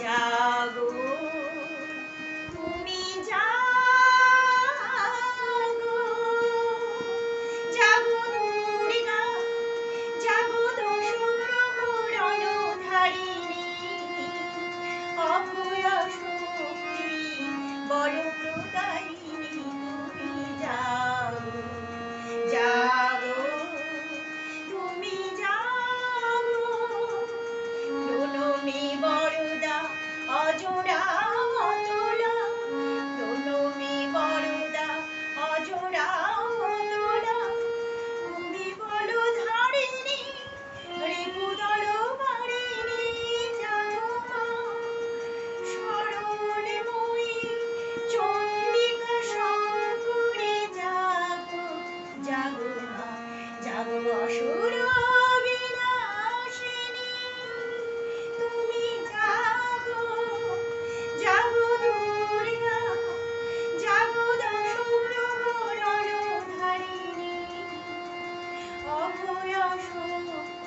জাগো। তুমি জাগো। জাগো দুর্গা জাগো দশরূপরণধারিণী অভয় Thank you.